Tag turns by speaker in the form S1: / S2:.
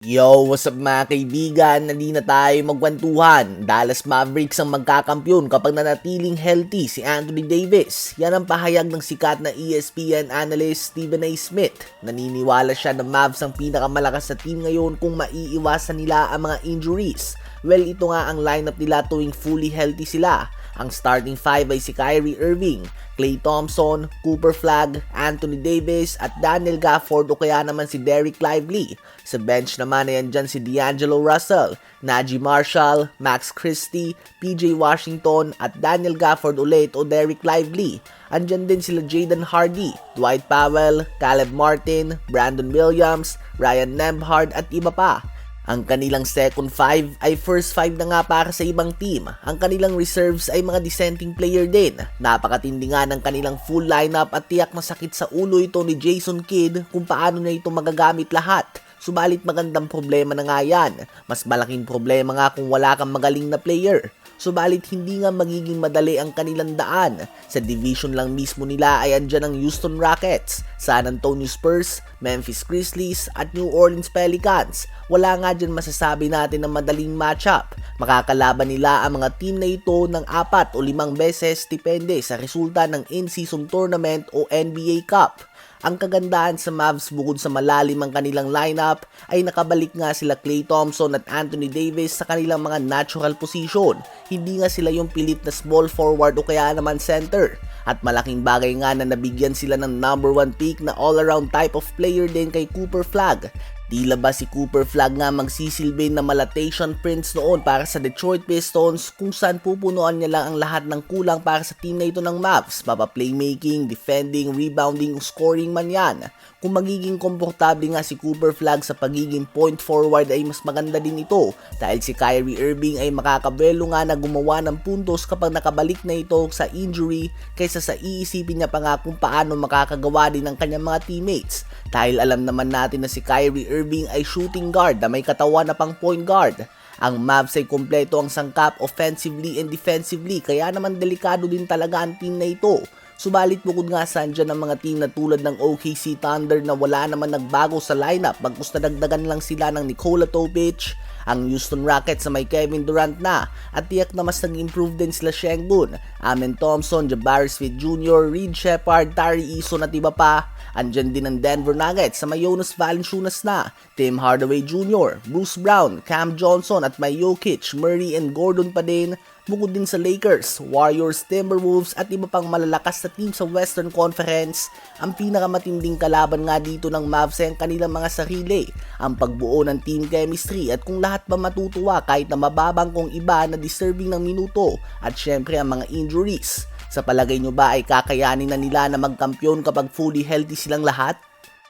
S1: Yo, what's up mga kaibigan? Nandi na tayo magkwentuhan. Dallas Mavericks ang magkakampyon kapag nanatiling healthy si Anthony Davis. Yan ang pahayag ng sikat na ESPN analyst Stephen A. Smith. Naniniwala siya na Mavs ang pinakamalakas sa team ngayon kung maiiwasan nila ang mga injuries. Well, ito nga ang lineup nila tuwing fully healthy sila. Ang starting five ay si Kyrie Irving, Klay Thompson, Cooper Flag, Anthony Davis at Daniel Gafford o kaya naman si Derek Lively. Sa bench naman ay andyan si D'Angelo Russell, Najee Marshall, Max Christie, PJ Washington at Daniel Gafford ulit o Derek Lively. Andyan din sila Jaden Hardy, Dwight Powell, Caleb Martin, Brandon Williams, Ryan Nembhard at iba pa. Ang kanilang second five ay first five na nga para sa ibang team. Ang kanilang reserves ay mga dissenting player din. Napakatindi nga ng kanilang full lineup at tiyak masakit sa ulo ito ni Jason Kidd kung paano na ito magagamit lahat. Subalit magandang problema na nga yan. Mas malaking problema nga kung wala kang magaling na player. Subalit hindi nga magiging madali ang kanilang daan. Sa division lang mismo nila ay andyan ang Houston Rockets, San Antonio Spurs, Memphis Grizzlies at New Orleans Pelicans. Wala nga dyan masasabi natin na madaling matchup. Makakalaban nila ang mga team na ito ng apat o limang beses depende sa resulta ng in-season tournament o NBA Cup. Ang kagandahan sa Mavs bukod sa malalim ang kanilang lineup ay nakabalik nga sila Klay Thompson at Anthony Davis sa kanilang mga natural position. Hindi nga sila yung pilit na small forward o kaya naman center. At malaking bagay nga na nabigyan sila ng number 1 pick na all-around type of player din kay Cooper Flag. Tila ba si Cooper Flag nga magsisilbi na malatation prince noon para sa Detroit Pistons kung saan pupunuan niya lang ang lahat ng kulang para sa team na ito ng Mavs, mapa playmaking, defending, rebounding, scoring man yan. Kung magiging komportable nga si Cooper Flag sa pagiging point forward ay mas maganda din ito dahil si Kyrie Irving ay makakabelo nga na gumawa ng puntos kapag nakabalik na ito sa injury kaysa sa iisipin niya pa nga kung paano makakagawa din ng kanyang mga teammates. Dahil alam naman natin na si Kyrie Irving ay shooting guard na may katawan na pang point guard. Ang Mavs ay kompleto ang sangkap offensively and defensively kaya naman delikado din talaga ang team na ito. Subalit bukod nga sa andyan ang mga team na tulad ng OKC Thunder na wala naman nagbago sa lineup bagkus nadagdagan lang sila ng Nikola Topic, ang Houston Rockets na may Kevin Durant na at tiyak na mas nag-improve din sila Shengun, Amen Thompson, Jabari Smith Jr., Reed Shepard, Tari Eason at iba pa. Andyan din ang Denver Nuggets sa may Jonas Valanciunas na, Tim Hardaway Jr., Bruce Brown, Cam Johnson at may Jokic, Murray and Gordon pa din bukod din sa Lakers, Warriors, Timberwolves at iba pang malalakas na team sa Western Conference, ang pinakamatinding kalaban nga dito ng Mavs ay ang kanilang mga sarili, ang pagbuo ng team chemistry at kung lahat ba matutuwa kahit na mababang kong iba na deserving ng minuto at syempre ang mga injuries. Sa palagay nyo ba ay kakayanin na nila na magkampiyon kapag fully healthy silang lahat?